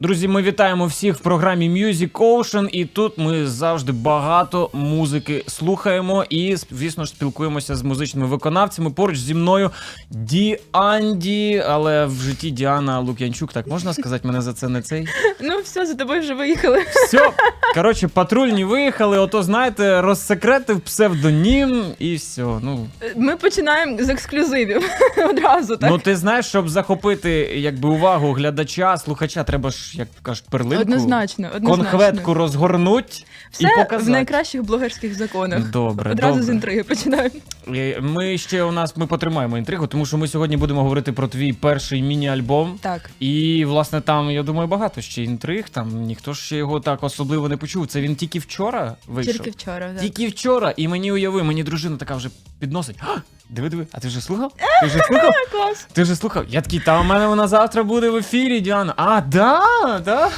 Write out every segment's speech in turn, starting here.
Друзі, ми вітаємо всіх в програмі Music Ocean, і тут ми завжди багато музики слухаємо і, звісно ж, спілкуємося з музичними виконавцями. Поруч зі мною Діанді, але в житті Діана Лук'янчук. Так можна сказати мене за це не цей? Ну, все, за тобою вже виїхали. Все, коротше, патрульні виїхали. Ото знаєте, розсекретив псевдонім і все. Ну Ми починаємо з ексклюзивів одразу, так? ну ти знаєш, щоб захопити якби увагу глядача, слухача, треба ж як кажуть, перлинку. однозначно, однозначно. конхветку розгорнуть Все і в найкращих блогерських законах. Добре, Одразу добре. з інтриги починаємо. Е, Ми ще у нас ми потримаємо інтригу, тому що ми сьогодні будемо говорити про твій перший міні-альбом. Так. І власне там, я думаю, багато ще інтриг. Там ніхто ще його так особливо не почув. Це він тільки вчора вийшов. Тільки вчора. Так. Тільки вчора, і мені уяви, мені дружина така вже підносить. «А, Диви, диви, а ти вже слухав? Ти вже слухав? Клас. Ти вже слухав? Я такий, та у мене вона завтра буде в ефірі, Діана. А, да, да.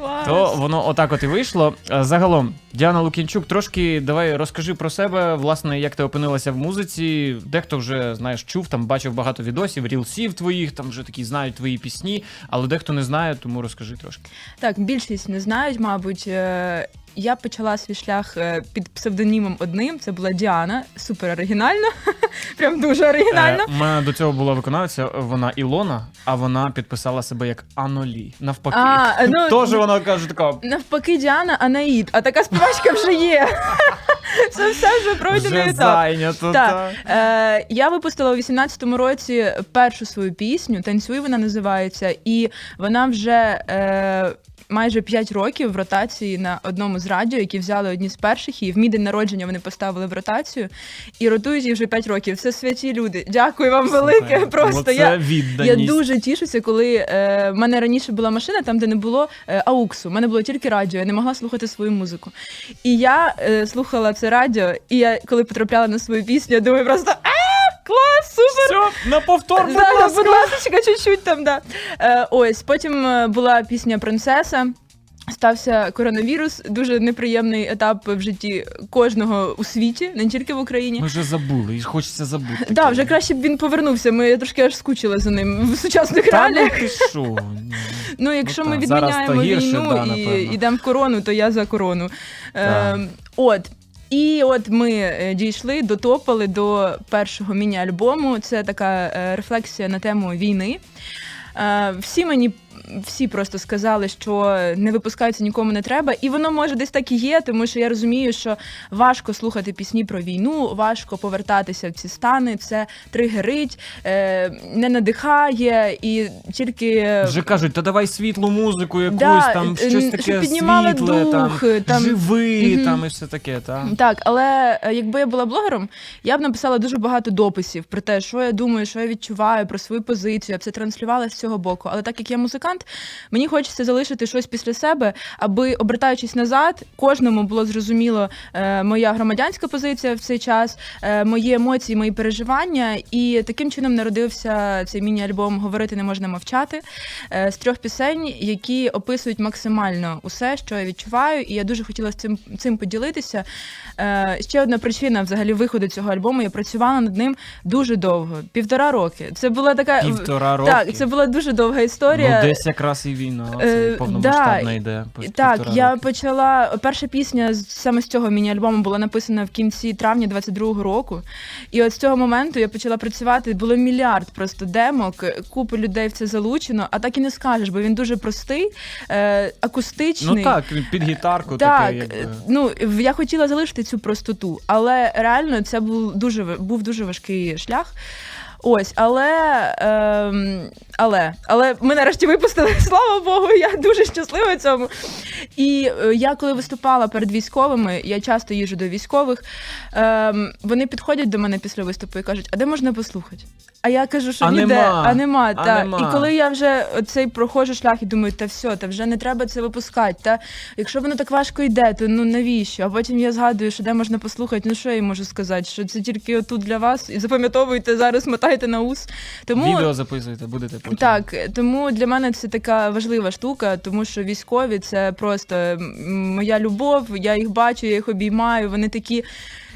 Клас. То воно отак от і вийшло. Е, Загалом, Діана Лукінчук, трошки давай розкажи про себе, власне, як ти опинилася в музиці. Дехто вже знаєш, чув, там бачив багато відосів, рілсів твоїх, там вже такі знають твої пісні, але дехто не знає, тому розкажи трошки. Так, більшість не знають, мабуть. Я почала свій шлях е, під псевдонімом одним. Це була Діана, супер оригінально. Прям дуже оригінально. Е, У мене до цього була виконавиця, вона Ілона, а вона підписала себе як Анолі. Навпаки. А, ну, Тож вона каже така. Навпаки, Діана Анаїд, а така співачка вже є. Це все вже пройдений Вже етап. зайнято. Так, та. е, я випустила у 18-му році першу свою пісню Танцюй вона називається, і вона вже е, майже 5 років в ротації на одному з радіо, які взяли одні з перших, і в мій день народження вони поставили в ротацію і ротують її вже 5 років. Це святі люди. Дякую вам велике. Слухай, Просто оце я. Я дуже тішуся, коли е, в мене раніше була машина, там де не було е, ауксу. У мене було тільки радіо, я не могла слухати свою музику. І я е, слухала це радіо, і я коли потрапляла на свою пісню, я думаю просто клас, супер! Все, на повтор, будь ласка. будь ласка, чуть-чуть там, да. Е, ось, потім е, була пісня Принцеса. Стався коронавірус, дуже неприємний етап в житті кожного у світі, не тільки в Україні. Ми вже забули, і хочеться забути. Так, да, вже краще б він повернувся. Ми я трошки аж скучила за ним в сучасних Та ну ти що? Ні. Ну, якщо Ну ми так, зараз відміняємо то гірше, війну да, і напевно. йдемо в корону, то я за корону. Так. Е, от. І от ми е, дійшли, дотопали до першого міні-альбому. Це така е, рефлексія на тему війни. Е, всі мені. Всі просто сказали, що не випускаються нікому не треба, і воно може десь так і є, тому що я розумію, що важко слухати пісні про війну, важко повертатися в ці стани. Це тригерить, е, не надихає, і тільки Вже кажуть, та давай світлу музику, якусь Да, там е, щось таке піднімала світле, дух, там, там- живи, Мгм. там і все таке, та. Так, але е, якби я була блогером, я б написала дуже багато дописів про те, що я думаю, що я відчуваю про свою позицію. Я б це транслювала з цього боку. Але так як я музикант, мені хочеться залишити щось після себе, аби обертаючись назад, кожному було зрозуміло е, моя громадянська позиція в цей час, е, мої емоції, мої переживання. І таким чином народився цей міні-альбом Говорити не можна мовчати е, з трьох пісень, які описують максимально усе, що я відчуваю, і я дуже хотіла з цим цим поділитися. Е, ще одна причина взагалі виходу цього альбому. Я працювала над ним дуже довго, півтора роки. Це була така Півтора роки. так. Це була дуже довга історія. Ну, якраз і війна, Е, це повномасштабна да, йде. по- Так, півтора я роки. почала. Перша пісня з- саме з цього міні-альбому була написана в кінці травня 22-го року. І от з цього моменту я почала працювати. Було мільярд просто демок, купа людей в це залучено, а так і не скажеш, бо він дуже простий, е, акустичний. Ну так, під гітарку Так, таке, якби. е, ну в- я хотіла залишити цю простоту, але реально це був дуже ва- був дуже важкий шлях. Ось, але, ем, але, але ми нарешті випустили, слава Богу, я дуже щаслива цьому. І е, я коли виступала перед військовими, я часто їжджу до військових. Ем, вони підходять до мене після виступу і кажуть, а де можна послухати? А я кажу, що А ніде, нема, а нема. а та. нема. І коли я вже цей проходжу шлях і думаю, та все, та вже не треба це випускати. Та якщо воно так важко йде, то ну навіщо? А потім я згадую, що де можна послухати. Ну що я їм можу сказати? Що це тільки отут для вас, і запам'ятовуйте зараз, мотайте на ус. Тому Відео записуйте, будете потім. так, тому для мене це така важлива штука, тому що військові це просто моя любов. Я їх бачу, я їх обіймаю. Вони такі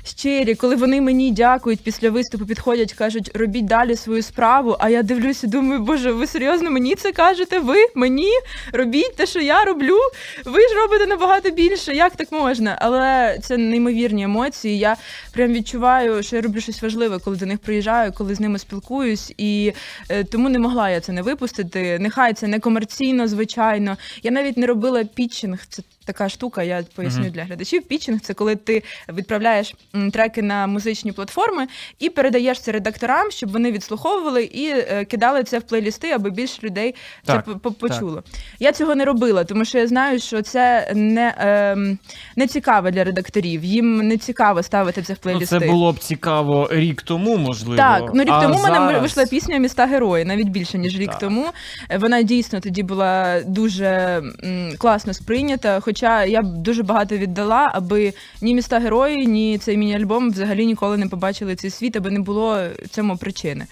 щирі, коли вони мені дякують після виступу, підходять, кажуть, робіть далі свою справу. А я дивлюся, думаю, боже, ви серйозно мені це кажете? Ви мені робіть те, що я роблю. Ви ж робите набагато більше. Як так можна? Але це неймовірні емоції. Я прям відчуваю, що я роблю щось важливе, коли до них приїжджаю, коли з ними спілкуюсь, і е, тому не могла я це не випустити. Нехай це не комерційно, звичайно. Я навіть не робила пітчинг. Це така штука, я поясню для глядачів. Пітчинг це коли ти відправляєш м, треки на музичні платформи і передаєш це редакторам, щоб вони відслуховували і е, кидали це в плейлісти, аби більше людей Так, це по- по- почуло. Я цього не робила, тому що я знаю, що це не, ем, не цікаво для редакторів. Їм не цікаво ставити це в Ну, плейлісти. це було б цікаво рік тому, можливо. Так, ну рік а тому в мене зараз... вийшла пісня Міста герої, навіть більше ніж рік Так. тому. Е, Вона дійсно тоді була дуже м, класно сприйнята. Хоча я б дуже багато віддала, аби ні міста герої, ні цей міні-альбом взагалі ніколи не побачили цей світ, аби не було цьому причини.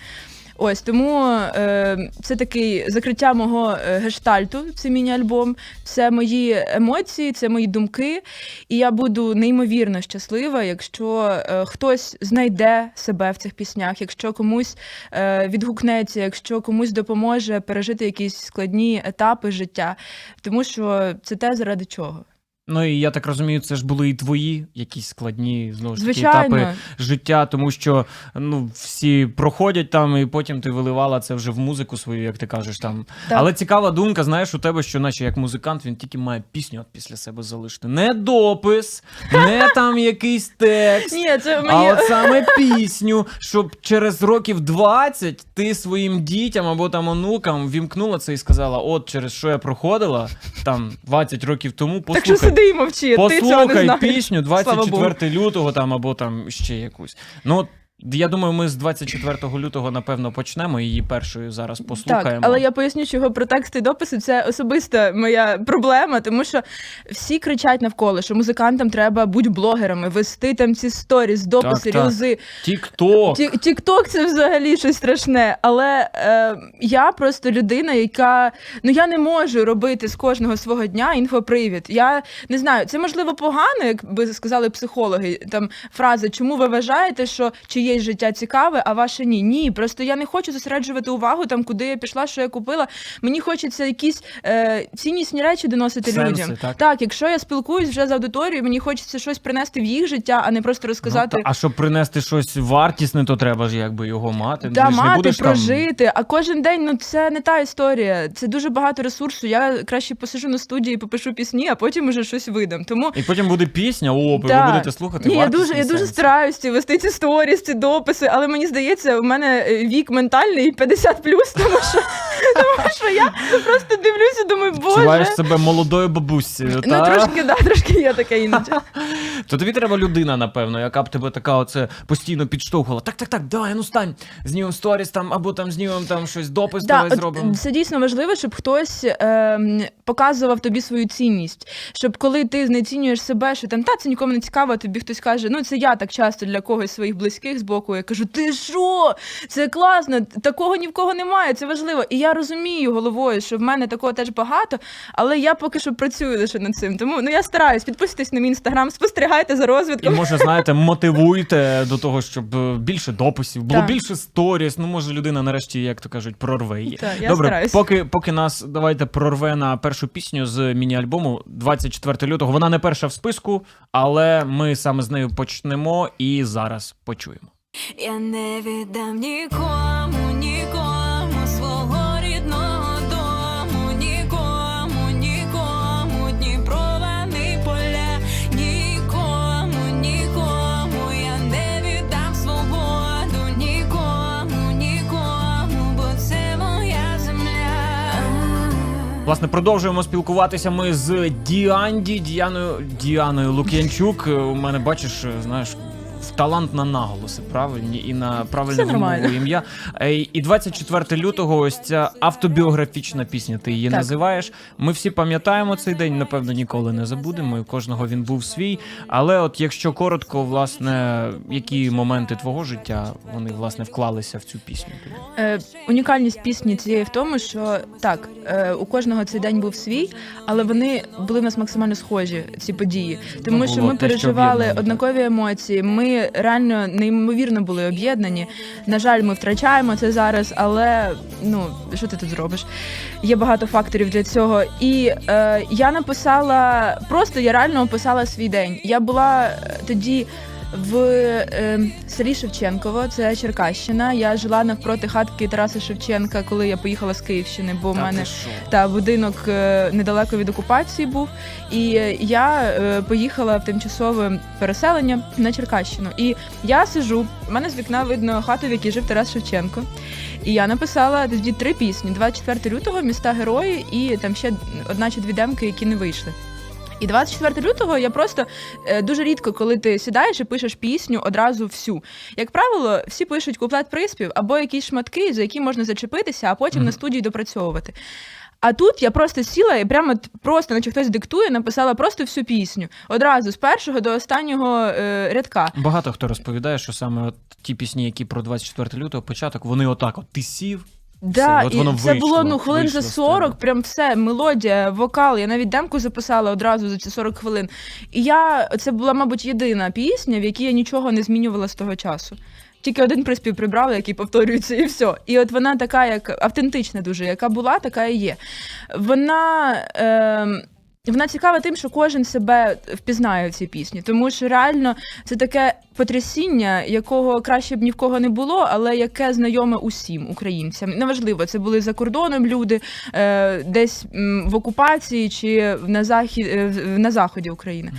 Ось тому е, це такий закриття мого е, гештальту. Це міні-альбом, це мої емоції, це мої думки. І я буду неймовірно щаслива, якщо е, хтось знайде себе в цих піснях, якщо комусь е, відгукнеться, якщо комусь допоможе пережити якісь складні етапи життя. Тому що це те, заради чого. Ну і я так розумію, це ж були і твої якісь складні знову ж таки Звичайно, етапи життя, тому що ну всі проходять там, і потім ти виливала це вже в музику свою, як ти кажеш там. Так. Але цікава думка, знаєш, у тебе, що наче як музикант, він тільки має пісню от після себе залишити. Не допис, не там якийсь текст. ні, це А мені от саме пісню, щоб через років 20 ти своїм дітям або там онукам вімкнула це і сказала: от через що я проходила там 20 років тому, послухай, і мовчи. ти цього не послухай знаєш. пісню Слава Богу. 24 лютого там або там ще якусь. Ну я думаю, ми з 24 лютого напевно почнемо її першою зараз послухаємо. Так, але я поясню, чого про тексти і дописи це особиста моя проблема, тому що всі кричать навколо, що музикантам треба бути блогерами, вести там ці сторіс, дописи, Так, рілзи. Тік-ток. Тік-ток це взагалі щось страшне. Але е, я просто людина, яка ну я не можу робити з кожного свого дня інфопривід. Я не знаю, це можливо погано, як би сказали психологи. Там фраза, чому ви вважаєте, що чиєсь життя цікаве, а ваше ні? Ні, просто я не хочу зосереджувати увагу там, куди я пішла, що я купила. Мені хочеться якісь е, ціннісні речі доносити Сенси, людям. так. так, якщо я спілкуюсь вже з аудиторією, мені хочеться щось принести в їх життя, а не просто розказати. Ну, та- а щоб принести щось вартісне, то треба ж якби його мати. Да, Ти ж не мати, будеш там... прожити. А кожен день ну це не та історія. Це дуже багато ресурсу. Я краще посижу на студії, попишу пісні, а потім уже щось видам. Тому І потім буде пісня, о, Да. ви будете слухати. ні, я дуже, я дуже стараюся вести ці сторіс, ці дописи, але мені здається, у мене е, вік ментальний 50 тому що, тому що я просто дивлюся, думаю, боже. Відчуваєш себе молодою бабусею, Ну трошки, да, трошки є таке іноді. То тобі треба людина, напевно, яка б тебе така оце постійно підштовхувала. Так, так, так, давай, ну стань, знімемо сторіс там, або там знімемо там щось допис, Да, давай зробимо. Це дійсно важливо, щоб хтось ем, показував тобі свою цінність. Щоб коли ти знецінюєш себе, що там та це нікому не цікаво, тобі хтось каже, ну це я так часто для когось своїх близьких з боку. Я кажу, ти що? Це класно, такого ні в кого немає, це важливо. І я розумію головою, що в мене такого теж багато, але я поки що працюю лише над цим. Тому ну я стараюсь, підписуйтесь на мій інстаграм, спостерігайте за І може, знаєте, мотивуйте до того, щоб е, більше дописів, було Так. більше сторіс. Ну, може, людина нарешті, як то кажуть, прорве її. Так, я Добре, стараюсь. поки, поки нас давайте прорве на першу пісню з міні-альбому 24 лютого. Вона не перша в списку, але ми саме з нею почнемо і зараз почуємо. Я не віддам нікому, нікому свого рідного дому, нікому, нікому Дніпровани поля, нікому, нікому я не віддам свободу, нікому, нікому, бо це моя земля. Власне, продовжуємо спілкуватися ми з Діанді, Діаною, Діаною Лук'янчук. У мене бачиш, знаєш. Талант на наголоси, правильні і на правильне вимову ім'я. Е, І 24 лютого ось ця автобіографічна пісня. Ти її Так. називаєш. Ми всі пам'ятаємо цей день, напевно, ніколи не забудемо. і У кожного він був свій. Але, от якщо коротко, власне, які моменти твого життя вони власне вклалися в цю пісню? Е, унікальність пісні цієї в тому, що так, е, у кожного цей день був свій, але вони були в нас максимально схожі, ці події. Тому Ну, що ми те, переживали так. однакові емоції. Ми Ми реально неймовірно були об'єднані. На жаль, ми втрачаємо це зараз, але ну що ти тут зробиш? Є багато факторів для цього. І е, я написала просто я реально описала свій день. Я була е, тоді. В е, селі Шевченково, це Черкащина. Я жила навпроти хатки Тараса Шевченка, коли я поїхала з Київщини, бо в Та мене ти що? та будинок е, недалеко від окупації був. І е, я е, поїхала в тимчасове переселення на Черкащину. І я сижу, в мене з вікна видно хату, в якій жив Тарас Шевченко. І я написала тоді три пісні: 24 лютого, міста герої, і там ще одна чи дві демки, які не вийшли. І 24 лютого я просто е, дуже рідко, коли ти сідаєш і пишеш пісню одразу всю. Як правило, всі пишуть куплет приспів або якісь шматки, за які можна зачепитися, а потім Мгм. на студії допрацьовувати. А тут я просто сіла і прямо просто, наче хтось диктує, написала просто всю пісню одразу з першого до останнього е, рядка. Багато хто розповідає, що саме от ті пісні, які про 24 лютого початок, вони отак: от ти сів. Да, от і воно це вийшло, було ну хвилин вийшло за з 40, тебе. прям все, мелодія, вокал. Я навіть демку записала одразу за ці 40 хвилин. І я це була, мабуть, єдина пісня, в якій я нічого не змінювала з того часу. Тільки один приспів прибрала, який повторюється, і все. І от вона така, як автентична, дуже, яка була, така і є. Вона. Е, вона цікава тим, що кожен себе впізнає в цій пісні, тому що реально це таке потрясіння, якого краще б ні в кого не було, але яке знайоме усім українцям. Неважливо, це були за кордоном люди, е, десь в окупації чи на захід е, на заході України.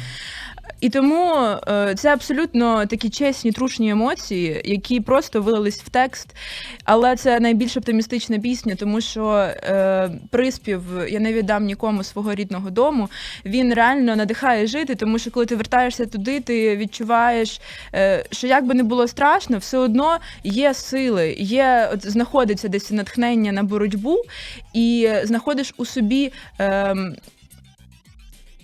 І тому е, це абсолютно такі чесні, трушні емоції, які просто вилились в текст. Але це найбільш оптимістична пісня, тому що е, приспів я не віддам нікому свого рідного дому. Він реально надихає жити, тому що коли ти вертаєшся туди, ти відчуваєш, е, що як би не було страшно, все одно є сили, є от знаходиться десь натхнення на боротьбу, і знаходиш у собі. ем,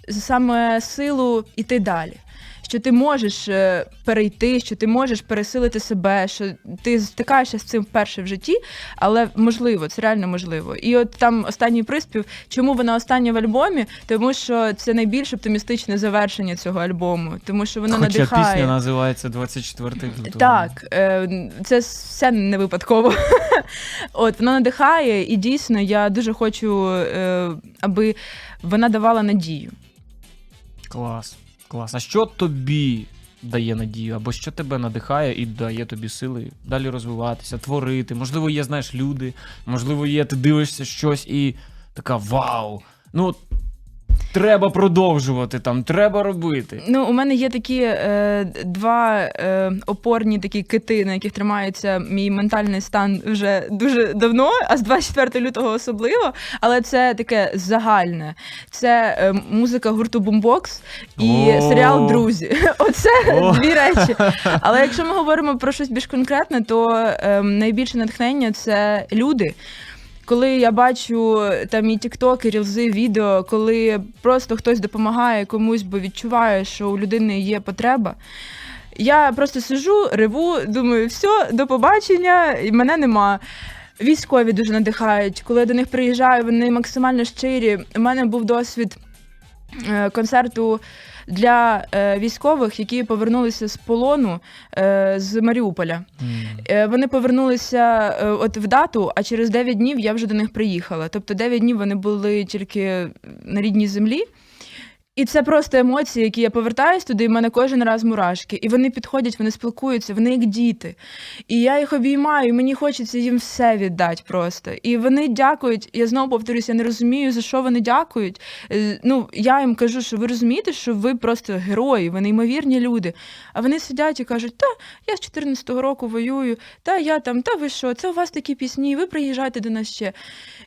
саме силу іти далі. Що ти можеш е, перейти, що ти можеш пересилити себе, що ти стикаєшся з цим вперше в житті, але можливо, це реально можливо. І от там останній приспів, чому вона остання в альбомі? Тому що це найбільш оптимістичне завершення цього альбому, тому що воно Хоча надихає. пісня називається 24 лютого. Так, е, це все не випадково. От воно надихає, і дійсно я дуже хочу, е, аби вона давала надію. Клас. Клас. А що тобі дає надію? Або що тебе надихає і дає тобі сили далі розвиватися, творити? Можливо, є, знаєш, люди, можливо, є, ти дивишся щось і така вау. Ну, треба продовжувати там, треба робити. Ну, у мене є такі е, два е, опорні такі кити, на яких тримається мій ментальний стан вже дуже давно, а з 24 лютого особливо. Але це таке загальне. Це е, музика гурту Бумбокс і О. серіал Друзі. Оце О. дві речі. Але якщо ми говоримо про щось більш конкретне, то е, найбільше натхнення це люди. Коли я бачу там і тіктоки, рілзи, відео, коли просто хтось допомагає комусь, бо відчуває, що у людини є потреба. Я просто сижу, реву, думаю, все, до побачення, і мене нема. Військові дуже надихають. Коли я до них приїжджаю, вони максимально щирі. У мене був досвід е, концерту для е, військових, які повернулися з полону е, з Маріуполя. Е, Вони повернулися е, от в дату, а через 9 днів я вже до них приїхала. Тобто 9 днів вони були тільки на рідній землі. І це просто емоції, які я повертаюсь туди, і в мене кожен раз мурашки. І вони підходять, вони спілкуються, вони як діти. І я їх обіймаю, і мені хочеться їм все віддати просто. І вони дякують. Я знову повторюся, я не розумію, за що вони дякують. Е, Ну, я їм кажу, що ви розумієте, що ви просто герої, ви неймовірні люди. А вони сидять і кажуть, та я з 14-го року воюю, та я там, та ви що, це у вас такі пісні, ви приїжджайте до нас ще.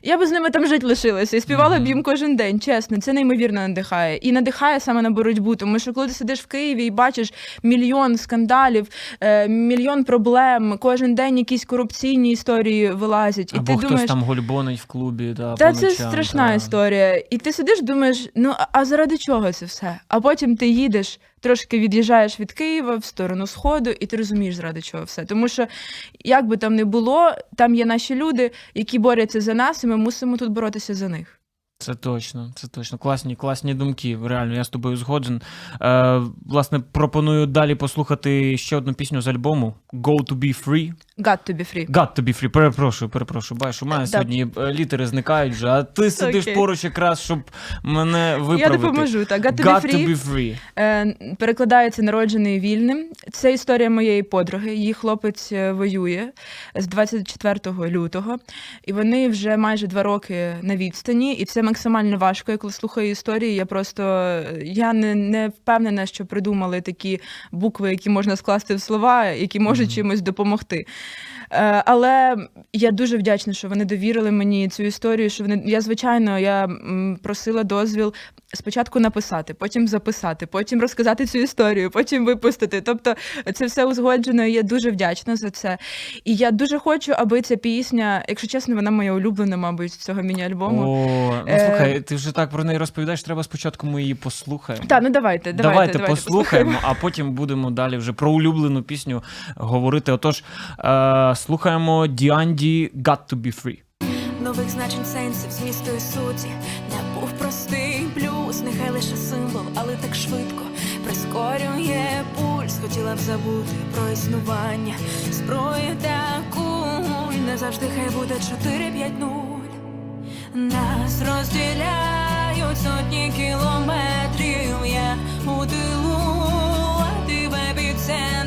Я би з ними там жити лишилася і співала б їм кожен день, чесно, це неймовірно надихає. І надихає саме на боротьбу, тому що коли ти сидиш в Києві і бачиш мільйон скандалів, е, мільйон проблем, кожен день якісь корупційні історії вилазять, і Або ти хтось думаєш. там гульбонить в клубі. Да, Та це ночам, страшна да. історія. І ти сидиш, думаєш, ну а- а заради чого це все? А потім ти їдеш, трошки від'їжджаєш від Києва в сторону Сходу, і ти розумієш, заради чого все. Тому що, як би там не було, там є наші люди, які борються за нас, і ми мусимо тут боротися за них. Це точно, це точно. Класні, класні думки. Реально, я з тобою згоджен. Е, власне, пропоную далі послухати ще одну пісню з альбому Go to be free. Got to be free. God to be free. Перепрошую, перепрошую. Бачиш, у мене Да. сьогодні е, літери зникають вже, а ти сидиш Окей. поруч якраз, щоб мене Я виправити. допоможу. Так, Got to God be to be free. Е, перекладається народжений вільним. Це історія моєї подруги. Її хлопець е, воює з 24 лютого, і вони вже майже два роки на відстані. І це максимально важко. Я коли слухаю історії, я просто я не, не впевнена, що придумали такі букви, які можна скласти в слова, які можуть Мгм. чимось допомогти. Е, Але я дуже вдячна, що вони довірили мені цю історію. Що вони я звичайно я просила дозвіл спочатку написати, потім записати, потім розказати цю історію, потім випустити. Тобто це все узгоджено. і Я дуже вдячна за це. І я дуже хочу, аби ця пісня, якщо чесно, вона моя улюблена, мабуть, з цього міні-альбому. О, ну Е, слухай, ти вже так про неї розповідаєш, треба спочатку ми її послухаємо. Та ну давайте, давайте, Давайте, давайте, послухаємо, а потім будемо далі вже про улюблену пісню говорити. Отож, е, слухаємо Діанді Got to be free. Нових значень сенсів, змісту і суті Не був простий плюс, нехай лише символ, але так швидко прискорює пульс. Хотіла б забути про існування зброї та куль. Не завжди хай буде 4-5-0 Нас розділяють сотні кілометрів. Я у тилу, а ти в епіцентрі.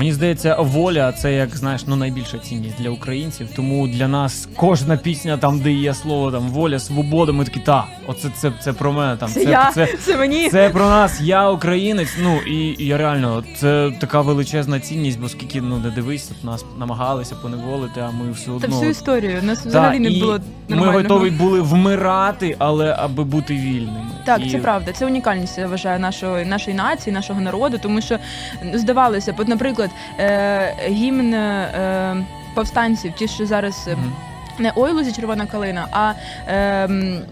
Мені здається, воля це як знаєш, ну найбільша цінність для українців. Тому для нас кожна пісня, там, де є слово там воля, свобода, ми такі, та, оце це, це про мене. Там Це, я, це, це мені. це про нас, я українець. Ну і, і я реально, це така величезна цінність, бо скільки ну не дивись, тут нас намагалися поневолити, а ми все Та всю історію. У нас Та, взагалі не і було ми готові були вмирати, але аби бути вільними. Так, І це правда. Це унікальність, я вважаю, нашої, нашої нації, нашого народу, тому що ну, здавалося, б, от, наприклад, е, гімн е, повстанців, ті, що зараз е, Мгм. не ой лузі червона калина, а е, м,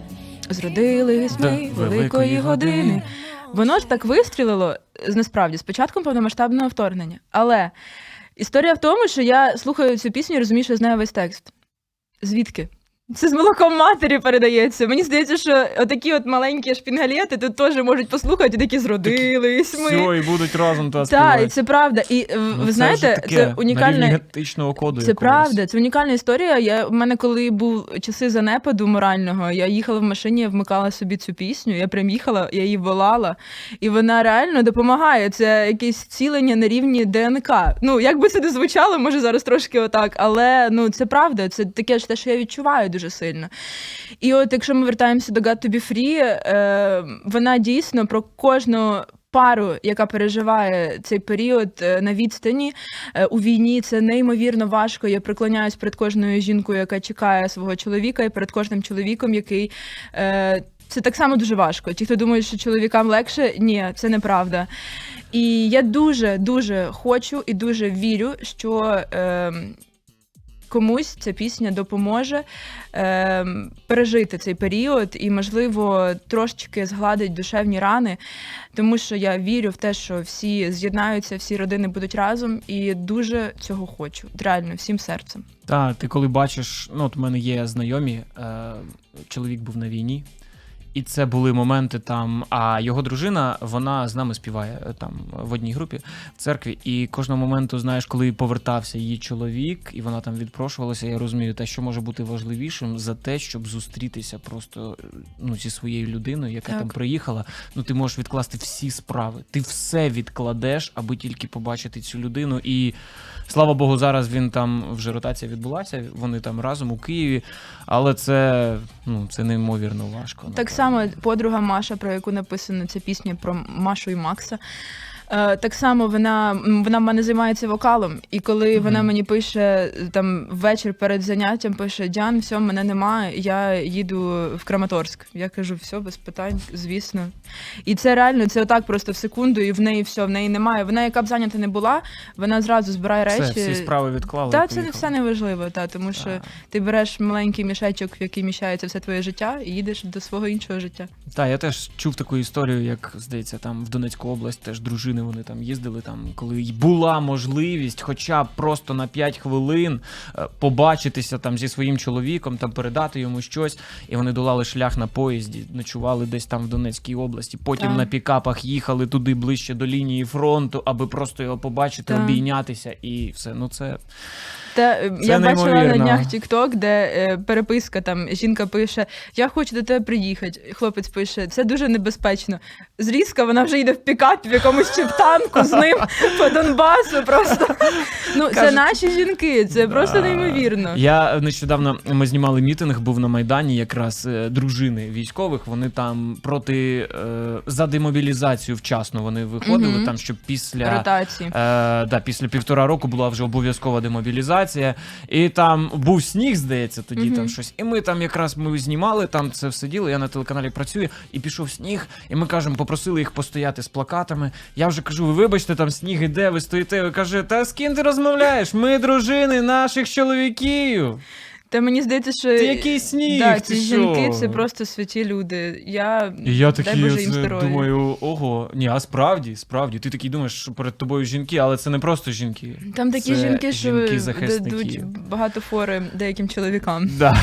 зродились Да, ми великої години. Воно ж так вистрілило з- насправді з початком повномасштабного вторгнення. Але історія в тому, що я слухаю цю пісню і розумію, що я знаю весь текст. Звідки? Це з молоком матері передається. Мені здається, що отакі от маленькі шпінгалети тут теж можуть послухати, і такі зродились ми. Все, і будуть разом та Так, і це правда. І Ну, ви це знаєте, це, таке, унікальне. генетичного коду. Це якогось. правда, це унікальна історія. Я в мене, коли був часи занепаду морального, я їхала в машині, я вмикала собі цю пісню. Я прям їхала, я її волала, і вона реально допомагає. Це якесь цілення на рівні ДНК. Ну як би це не звучало, може зараз трошки отак, але ну це правда. Це таке ж те, що я відчуваю дуже сильно. І от якщо ми вертаємося до God to be Free, е, вона дійсно про кожну. Пару, яка переживає цей період е, на відстані е, у війні, це неймовірно важко. Я преклоняюсь перед кожною жінкою, яка чекає свого чоловіка, і перед кожним чоловіком, який е, це так само дуже важко. Ті, хто думають, що чоловікам легше, ні, це неправда. І я дуже дуже хочу і дуже вірю, що. Комусь ця пісня допоможе е, пережити цей період і, можливо, трошечки згладить душевні рани, тому що я вірю в те, що всі з'єднаються, всі родини будуть разом, і дуже цього хочу. Реально, всім серцем. Та, ти коли бачиш, ну от у мене є знайомі, е, чоловік був на війні, і це були моменти там. А його дружина, вона з нами співає е, там в одній групі в церкві. І кожного моменту, знаєш, коли повертався її чоловік, і вона там відпрошувалася, я розумію, те, що може бути важливішим за те, щоб зустрітися просто е, ну, зі своєю людиною, яка Так. там приїхала. Ну ти можеш відкласти всі справи. Ти все відкладеш, аби тільки побачити цю людину. І слава Богу, зараз він там вже ротація відбулася. Вони там разом у Києві, але це ну це неймовірно важко. Так само подруга Маша, про яку написано ця пісня про Машу і Макса. Е, Так само вона, вона в мене займається вокалом, і коли Мгм. вона мені пише там ввечір перед заняттям, пише Діан, все, мене немає, я їду в Краматорськ. Я кажу, все, без питань, звісно. І це реально, це отак просто в секунду, і в неї все, в неї немає. Вона, яка б зайнята не була, вона зразу збирає Все, речі. всі справи відклали. Та це поїхали. все не важливо, та тому що Так. ти береш маленький мішечок, в який міщається все твоє життя, і їдеш до свого іншого життя. Та, я теж чув таку історію, як здається, там в Донецьку область теж дружина години вони там їздили, там, коли й була можливість, хоча б просто на 5 хвилин е, побачитися там зі своїм чоловіком, там передати йому щось. І вони долали шлях на поїзді, ночували десь там в Донецькій області. Потім Так. на пікапах їхали туди ближче до лінії фронту, аби просто його побачити, Так. обійнятися і все. Ну це Та е, я бачила на неймовірно. днях TikTok, де е, переписка там жінка пише: Я хочу до тебе приїхати. Хлопець пише, це дуже небезпечно. Зрізка, вона вже йде в пікапі, в якомусь ще в танку з ним по Донбасу. Просто ну це наші жінки, це просто неймовірно. Я нещодавно ми знімали мітинг, був на Майдані якраз е, дружини військових. Вони там проти е, за демобілізацію вчасно вони виходили там, щоб після. Ротації. Е, да, після півтора року була вже обов'язкова демобілізація, і там був сніг, здається, тоді Мгм. там щось. І ми там якраз ми знімали, там це все діло. Я на телеканалі працюю, і пішов сніг. І ми кажемо, попросили їх постояти з плакатами. Я вже кажу: ви вибачте, там сніг іде, ви стоїте. Ви каже, та з ким ти розмовляєш? Ми дружини наших чоловіків. Та мені здається, що Ти який сніг? да, ти ці що? жінки це просто святі люди. Я, І я дай такий Боже їм оце здоров'я. думаю, ого, ні, а справді, справді, ти такий думаєш, що перед тобою жінки, але це не просто жінки. Там такі Це жінки, що жінки-захисники. дадуть багато фори деяким чоловікам. Да.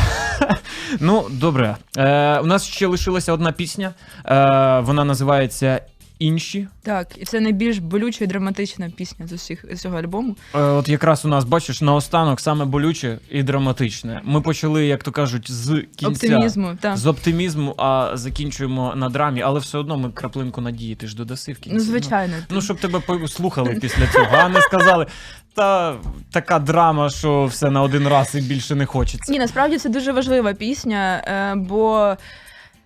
ну, добре. Е, у нас ще лишилася одна пісня. Е, вона називається Інші. Так, і це найбільш болюча і драматична пісня з усіх з цього альбому. Е, от якраз у нас, бачиш, наостанок саме болюче і драматичне. Ми почали, як то кажуть, з кінця. Оптимізму. Так. З оптимізму, а закінчуємо на драмі, але все одно ми краплинку надії ти ж додаси в кінці. Ну, звичайно. Ну, щоб тебе послухали після цього, а не сказали, та така драма, що все на один раз і більше не хочеться. Ні, насправді це дуже важлива пісня, е, бо.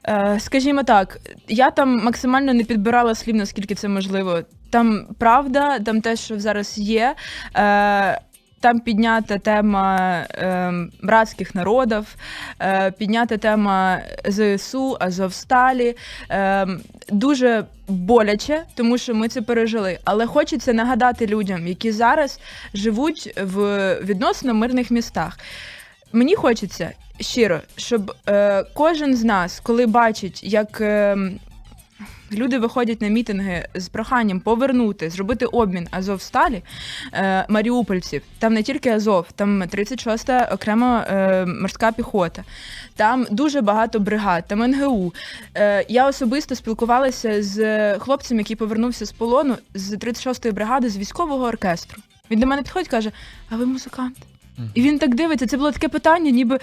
Е, Скажімо так, я там максимально не підбирала слів, наскільки це можливо. Там правда, там те, що зараз є. Е, Там піднята тема е, братських народів, е, піднята тема ЗСУ, Азовсталі. Е, дуже боляче, тому що ми це пережили. Але хочеться нагадати людям, які зараз живуть в відносно мирних містах. Мені хочеться щиро, щоб е, кожен з нас, коли бачить, як е, люди виходять на мітинги з проханням повернути, зробити обмін Азовсталі, е, маріупольців, там не тільки Азов, там 36-та окрема е, морська піхота, там дуже багато бригад, там НГУ. Е, я особисто спілкувалася з хлопцем, який повернувся з полону з 36-ї бригади з військового оркестру. Він до мене підходить і каже: А ви музикант? І він так дивиться, це було таке питання, ніби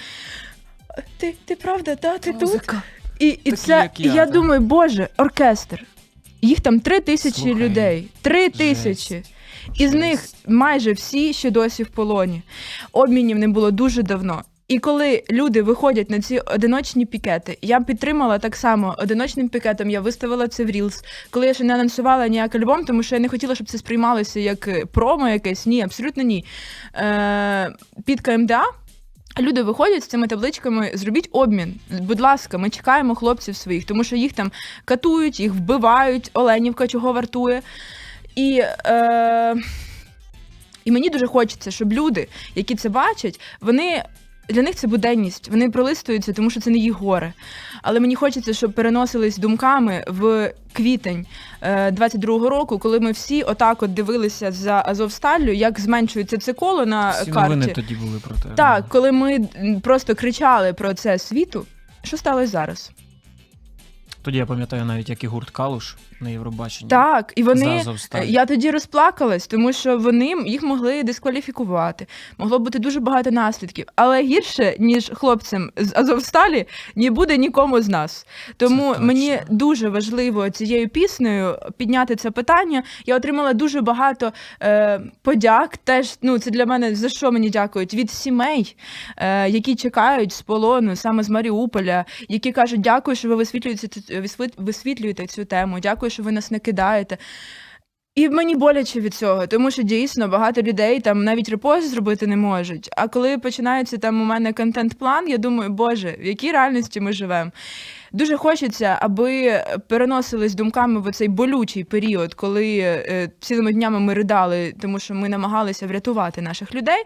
ти, ти правда, та, ти тут? І, і Такі, це, як і я, я думаю, боже, оркестр. Їх там три тисячі Слухай, людей. Три тисячі. Із них майже всі ще досі в полоні. Обмінів не було дуже давно. І коли люди виходять на ці одиночні пікети, я підтримала так само одиночним пікетом. Я виставила це в Reels. Коли я ще не анонсувала ніяк альбом, тому що я не хотіла, щоб це сприймалося як е, промо якесь. Ні, абсолютно ні. Е, під КМДА Люди виходять з цими табличками, зробіть обмін. Будь ласка, ми чекаємо хлопців своїх, тому що їх там катують, їх вбивають, Оленівка чого вартує. І, е, і мені дуже хочеться, щоб люди, які це бачать, вони. Для них це буденність, вони пролистуються, тому що це не їх горе. Але мені хочеться, щоб переносились думками в квітень е, 22-го року, коли ми всі отак от дивилися за Азовсталлю, як зменшується це коло на Всі карті. новини тоді були про те. Так, коли ми просто кричали про це світу, що сталося зараз? Тоді я пам'ятаю навіть, як і гурт Калуш на Євробаченні. Так, і вони я тоді розплакалась, тому що вони їх могли дискваліфікувати. Могло бути дуже багато наслідків, але гірше ніж хлопцям з Азовсталі не буде нікому з нас. Тому мені дуже важливо цією піснею підняти це питання. Я отримала дуже багато е, подяк. Теж ну це для мене за що мені дякують від сімей, е, які чекають з полону, саме з Маріуполя, які кажуть, дякую, що ви висвітлюєте висвітлюєте цю тему. Дякую, що ви нас не кидаєте. І мені боляче від цього, тому що дійсно багато людей там навіть репост зробити не можуть. А коли починається там у мене контент-план, я думаю, боже, в якій реальності ми живемо. Дуже хочеться, аби переносились думками в цей болючий період, коли е, цілими днями ми ридали, тому що ми намагалися врятувати наших людей.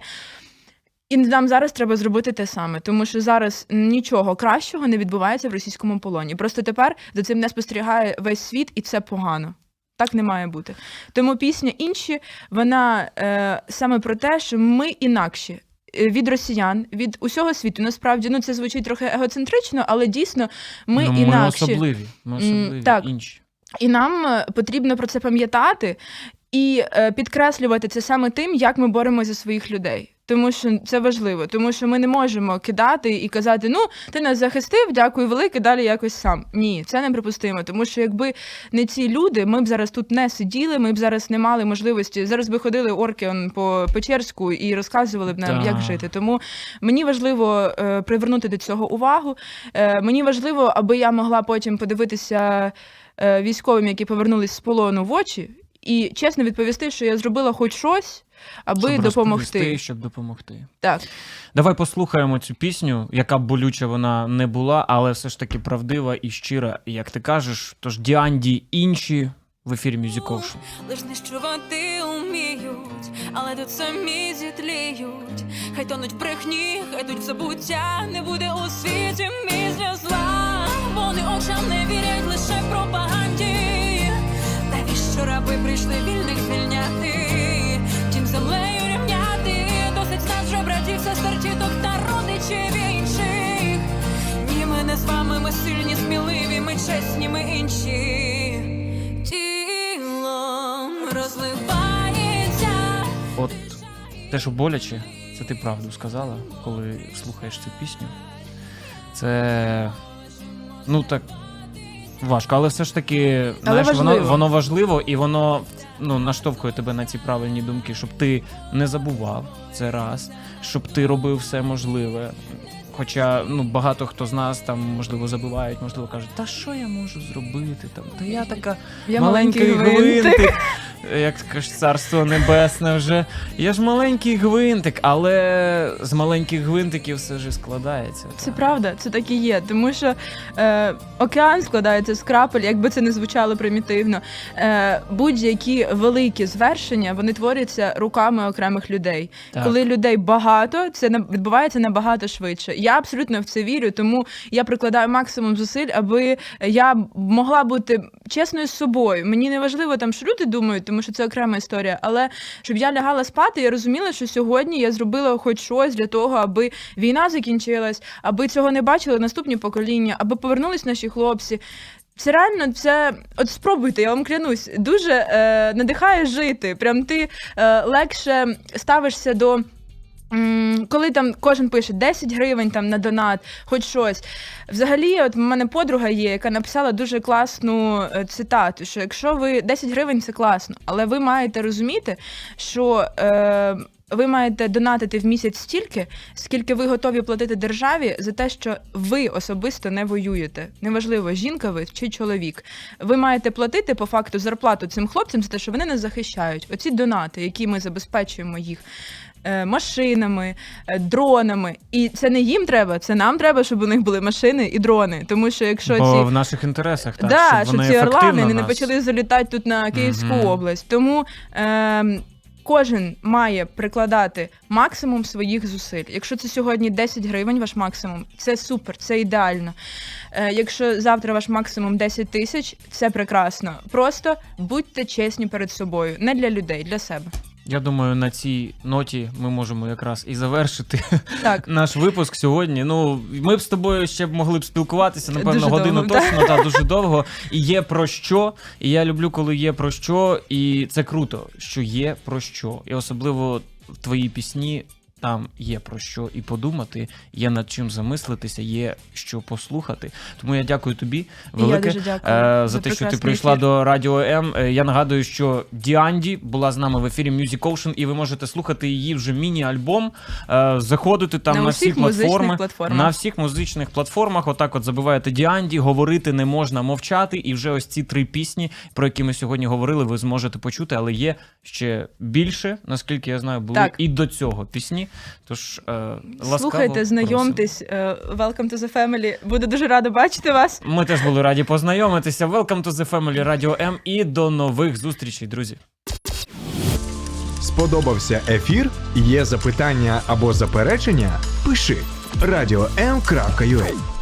І нам зараз треба зробити те саме, тому що зараз нічого кращого не відбувається в російському полоні. Просто тепер за цим не спостерігає весь світ, і це погано. Так не має бути. Тому пісня інші, вона е, саме про те, що ми інакші. Від росіян, від усього світу. Насправді, ну це звучить трохи егоцентрично, але дійсно ми ну, інакші. Ми особливі. Ми особливі так. інші. І нам е, потрібно про це пам'ятати і е, підкреслювати це саме тим, як ми боремося за своїх людей. Тому що це важливо, тому що ми не можемо кидати і казати: ну ти нас захистив, дякую велике, далі якось сам. Ні, це неприпустимо. Тому що якби не ці люди, ми б зараз тут не сиділи, ми б зараз не мали можливості. Зараз би ходили орки он, по Печерську і розказували б нам, як жити. Тому мені важливо е, привернути до цього увагу. Е, мені важливо, аби я могла потім подивитися е, військовим, які повернулись з полону в очі, і чесно відповісти, що я зробила хоч щось, аби щоб допомогти. щоб допомогти. Так, Давай послухаємо цю пісню, яка б болюча вона не була, але все ж таки правдива і щира, як ти кажеш. Тож Діанді інші в ефірі Ocean. Лиш нищувати уміють, але тут самі зітліють. Хай тонуть брехні, хай йдуть забуття, не буде у світі місця зла. Вони очам не вірять лише пропаганді. Раби прийшли вільних звільняти? Тім землею рівняти, досить нас вже братів, сестер, тіток та родичів інших. Ні, ми не з вами, ми сильні, сміливі, ми чесні, ми інші. Тілом розливається. От те, що боляче, це ти правду сказала, коли слухаєш цю пісню. Це ну так важко, але все ж таки, знаєш, воно, воно важливо і воно ну, наштовхує тебе на ці правильні думки, щоб ти не забував це раз, щоб ти робив все можливе. Хоча ну, багато хто з нас там, можливо, забувають, можливо, кажуть, та що я можу зробити? Там, та я така я маленький гвинтик. гвинтик. Як кажеш, царство небесне вже. Я ж маленький гвинтик, але з маленьких гвинтиків все ж складається. Це так. правда, це так і є. Тому що е, океан складається з крапель, якби це не звучало примітивно. Е, будь-які великі звершення вони творяться руками окремих людей. Так. Коли людей багато, це на- відбувається набагато швидше. Я абсолютно в це вірю, тому я прикладаю максимум зусиль, аби я могла бути чесною з собою. Мені не важливо там, що люди думають, тому що це окрема історія. Але щоб я лягала спати, я розуміла, що сьогодні я зробила хоч щось для того, аби війна закінчилась, аби цього не бачили наступні покоління, аби повернулись наші хлопці. Це реально, це от спробуйте, я вам клянусь, дуже е, надихає жити. Прям ти е, легше ставишся до. Коли там кожен пише 10 гривень там на донат, хоч щось. Взагалі, от в мене подруга є, яка написала дуже класну е, цитату: що якщо ви 10 гривень це класно, але ви маєте розуміти, що е, ви маєте донатити в місяць стільки, скільки ви готові платити державі за те, що ви особисто не воюєте. Неважливо, жінка ви чи чоловік. Ви маєте платити по факту зарплату цим хлопцям за те, що вони нас захищають. Оці донати, які ми забезпечуємо їх. Е, Машинами, е, дронами, і це не їм треба, це нам треба, щоб у них були машини і дрони. Тому що якщо Бо ці в наших інтересах, так, да, щоб що вони ці орлани не нас... почали залітати тут на Київську Мгм. область. Тому е, кожен має прикладати максимум своїх зусиль. Якщо це сьогодні 10 гривень, ваш максимум, це супер, це ідеально. Е, якщо завтра ваш максимум 10 тисяч, це прекрасно. Просто будьте чесні перед собою, не для людей, для себе. Я думаю, на цій ноті ми можемо якраз і завершити Так. наш випуск сьогодні. Ну, ми б з тобою ще б могли б спілкуватися, напевно, Дуже годину довго, точно, та дуже довго. І є про що. І я люблю, коли є про що, і це круто, що є про що. І особливо в твої пісні. Там є про що і подумати, є над чим замислитися, є що послухати. Тому я дякую тобі велике дякую е, за те, що ти прийшла ефір. до Радіо М. Е, Я нагадую, що Діанді була з нами в ефірі Music Ocean, і ви можете слухати її вже міні-альбом, е, заходити там на, На всі усіх платформи. На всіх музичних платформах. Отак, от забиваєте Діанді, говорити не можна мовчати. І вже ось ці три пісні, про які ми сьогодні говорили, ви зможете почути, але є ще більше, наскільки я знаю, були Так. і до цього пісні. Тож е, ласкаво Слухайте, знайомтесь. е, Welcome to the family. Буду дуже рада бачити вас. Ми теж були раді познайомитися. Welcome to the Family Radio M і до нових зустрічей, друзі. Сподобався ефір? Є запитання або заперечення? Пиши радіом.ua